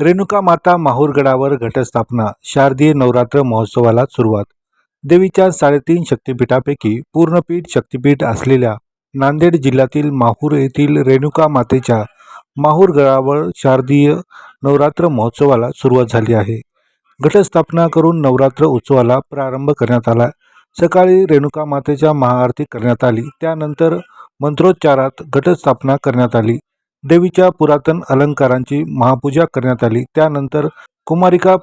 रेणुका माता माहूरगडावर घटस्थापना शारदीय नवरात्र महोत्सवाला सुरुवात. देवीच्या साडेतीन शक्तिपीठापैकी पूर्णपीठ शक्तिपीठ असलेल्या नांदेड जिल्ह्यातील माहूर येथील रेणुका मातेच्या माहूरगडावर शारदीय नवरात्र महोत्सवाला सुरुवात झाली आहे. घटस्थापना करून नवरात्र उत्सवाला प्रारंभ करण्यात आला. सकाळी रेणुका मातेच्या महाआरती करण्यात आली. त्यानंतर मंत्रोच्चारात घटस्थापना करण्यात आली. देवीच्या पुरातन अलंकारांची महापूजा करण्यात आली. त्यानंतर कुमारिका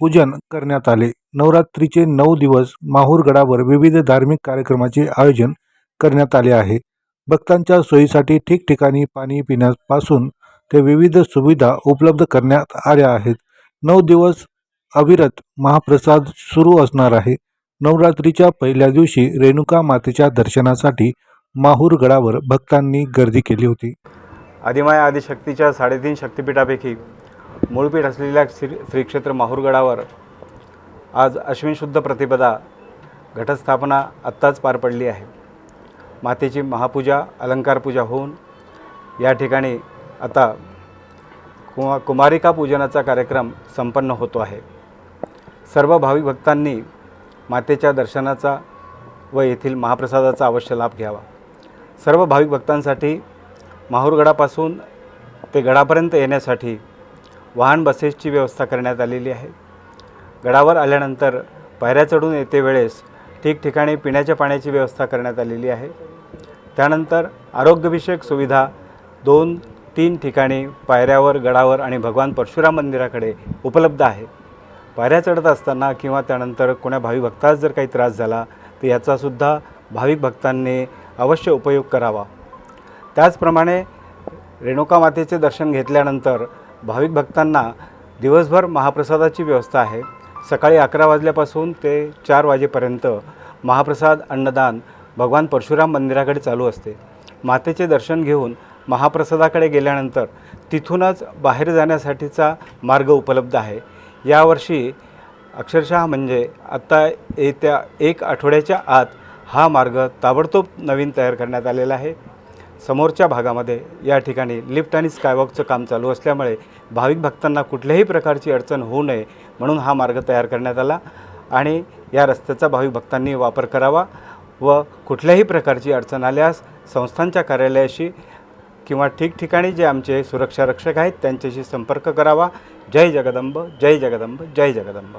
पूजन करण्यात आले. नवरात्रीचे नऊ दिवस माहूरगडावर विविध धार्मिक कार्यक्रमाचे आयोजन करण्यात आले आहे. भक्तांच्या सोयीसाठी ठिकठिकाणी पाणी पिण्यापासून ते विविध सुविधा उपलब्ध करण्यात आल्या आहेत. नऊ दिवस अविरत महाप्रसाद सुरू असणार आहे. नवरात्रीच्या पहिल्या दिवशी रेणुका मातेच्या दर्शनासाठी माहूरगडावर भक्तांनी गर्दी केली होती. आदिमाया आदिशक्तीच्या साडेतीन शक्तिपीठापैकी मूळपीठ असलेल्या श्री श्रीक्षेत्र माहूरगडावर आज अश्विन शुद्ध प्रतिपदा घटस्थापना आत्ताच पार पडली आहे. मातेची महापूजा अलंकार पूजा होऊन या ठिकाणी आता कुमा कुमारिका पूजनाचा कार्यक्रम संपन्न होतो आहे. सर्व भाविक भक्तांनी मातेच्या दर्शनाचा व येथील महाप्रसादाचा अवश्य लाभ घ्यावा. सर्व भाविक भक्तांसाठी माहूरगडापासून ते गडापर्यंत येण्यासाठी वाहन बसेसची व्यवस्था करण्यात आलेली आहे. गडावर आल्यानंतर पायऱ्या चढून येते वेळेस ठिकठिकाणी पिण्याच्या पाण्याची व्यवस्था करण्यात आलेली आहे. त्यानंतर आरोग्यविषयक सुविधा दोन तीन ठिकाणी पायऱ्यावर गडावर आणि भगवान परशुराम मंदिराकडे उपलब्ध आहे. पायऱ्या चढत असताना किंवा त्यानंतर कोण्या भाविक भक्तास जर काही त्रास झाला तर याचासुद्धा भाविक भक्तांनी अवश्य उपयोग करावा. त्याचप्रमाणे रेणुका मातेचे दर्शन घेतल्यानंतर भाविक भक्तांना दिवसभर महाप्रसादाची व्यवस्था आहे. सकाळी अकरा वाजल्यापासून ते चार वाजेपर्यंत महाप्रसाद अन्नदान भगवान परशुराम मंदिराकडे चालू असते. मातेचे दर्शन घेऊन महाप्रसादाकडे गेल्यानंतर तिथूनच बाहेर जाण्यासाठीचा मार्ग उपलब्ध आहे. यावर्षी अक्षरशः म्हणजे आत्ता येत्या एक आठवड्याच्या आत हा मार्ग ताबडतोब नवीन तयार करण्यात आलेला आहे. समोरच्या भागामध्ये या ठिकाणी लिफ्ट आणि स्कायवॉकचं काम चालू असल्यामुळे भाविक भक्तांना कुठल्याही प्रकारची अडचण होऊ नये म्हणून हा मार्ग तयार करण्यात आला आणि या रस्त्याचा भाविक भक्तांनी वापर करावा व कुठल्याही प्रकारची अडचण आल्यास संस्थांच्या कार्यालयाशी किंवा ठिकठिकाणी जे आमचे सुरक्षा रक्षक आहेत त्यांच्याशी संपर्क करावा. जय जगदंब जय जगदंब जय जगदंब.